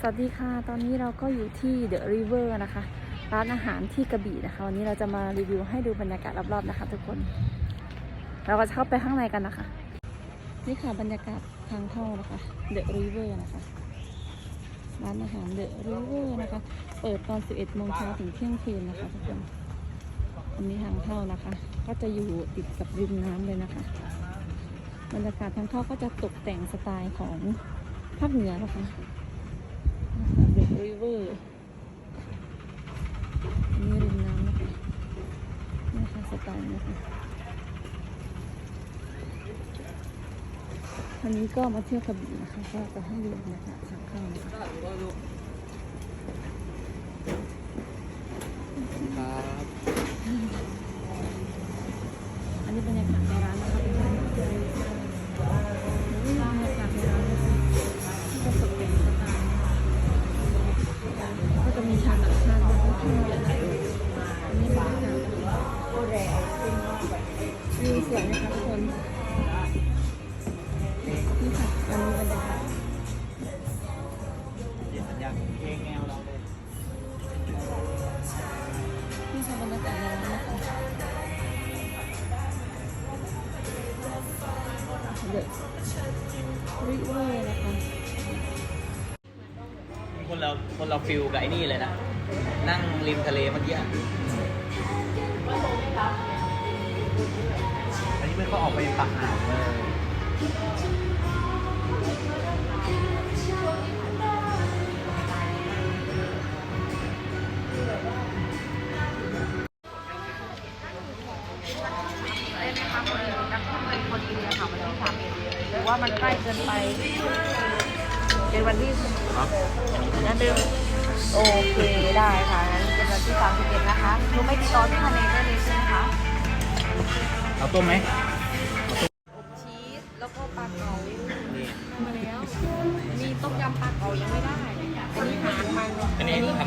สวัสดีค่ะ ตอนนี้เราก็อยู่ที่ The River นะคะ ร้านอาหารที่กระบี่นะคะ วันนี้เราจะมารีวิวให้ดูบรรยากาศรอบๆนะคะ ทุกคน เราก็จะเข้าไปข้างในกันนะคะ นี่ค่ะบรรยากาศทางเข้านะคะ The River นะคะร้านอาหาร The River นะคะ เปิดตอน 11โมงเช้าถึงเที่ยงคืนนะคะทุกคนอันนี้ทางเข้านะคะ ก็จะอยู่ติดกับริมน้ำเลยนะคะ บรรยากาศทางเข้าก็จะตกแต่งสไตล์ของภาคเหนือนะคะ ริเวอร์นนี้ริมน้ำนะคะนี่ค่ะสไตล์นะคะวันนี้ก็มาเที่ยวกระบี่นะคะก็จะให้ดูนะคะ วิวสวยนะคะทุกคนนี่ค่ะอันนี้บรรยากาศอยากเพลงแนวเราเลยนี่ค่ะบรรยากาศนร้านนะคะเดอะริเวอร์นะคะคนเราคนเราฟิลกับไอ้นี่เลยนะ นั่งริมทะเลเมื่อกี้ อะอันนี้ไม่เขาออกไปปากอ่าวเลยได้ไหมคะพอดีนักท่องเที่ยวพอดีเลยค่ะวันที่สามเอ็ดหรือว่ามันใกล้เกินไป เป็นวันที่ครับนั่นเดิมโอเคได้ค่ะงั้นเป็นวันที่สามสิบเอ็ดนะคะหนูไม่ติดต่อที่ทะเลได้เลยใช่ไหมคะ เอาต้มไหม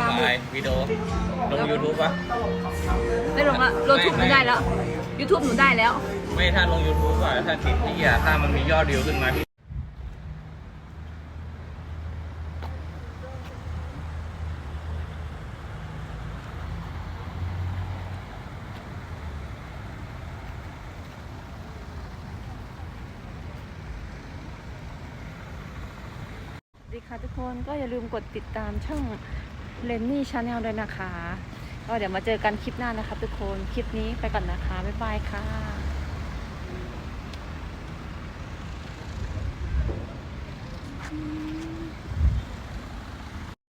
าทำหมึลายกวิดีโอลงยูทูบปะไม่ลงละลงทูบไม่ไม่ได้แล้ว YouTube หนูได้แล้ว ไม่ถ้าลงยูทูบอะถ้าติดที่อะถ้ามันมียอดวิวขึ้นมาพี่สวัสดีค่ะทุกคนก็อย่าลืมกดติดตามช่อง เลนนี่ชาแนลด้วยนะคะ ก็เดี๋ยวมาเจอกันคลิปหน้านะคะทุกคน คลิปนี้ไปก่อนนะคะ บ๊ายบายค่ะ嗯。